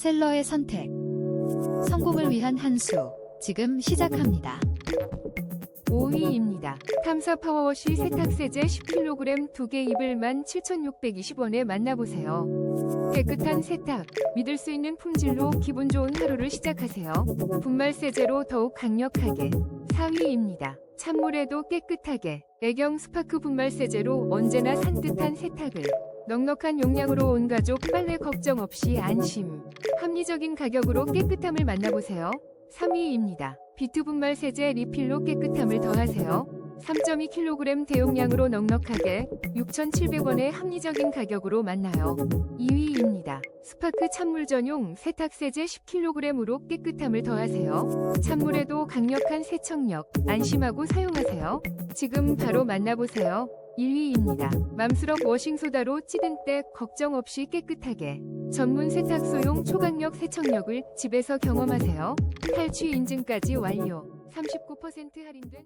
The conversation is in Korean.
셀러의 선택. 성공을 위한 한 수. 지금 시작합니다. 5위입니다. 탐사 파워워시 세탁세제 10kg 2개 입을 17,620원에 만나보세요. 깨끗한 세탁, 믿을 수 있는 품질로 기분 좋은 하루를 시작하세요. 분말 세제로 더욱 강력하게. 4위입니다. 찬물에도 깨끗하게. 애경 스파크 분말 세제로 언제나 산뜻한 세탁을. 넉넉한 용량으로 온 가족 빨래 걱정 없이 안심. 합리적인 가격으로 깨끗함을 만나보세요. 3위입니다. 비트 분말 세제 리필로 깨끗함을 더하세요. 3.2kg 대용량으로 넉넉하게 6,700원의 합리적인 가격으로 만나요. 2위입니다. 스파크 찬물 전용 세탁 세제 10kg으로 깨끗함을 더하세요. 찬물에도 강력한 세척력, 안심하고 사용하세요. 지금 바로 만나보세요. 1위입니다. 맘스럽 워싱소다로 찌든 때 걱정 없이 깨끗하게 전문 세탁소용 초강력 세척력을 집에서 경험하세요. 탈취 인증까지 완료. 39% 할인된.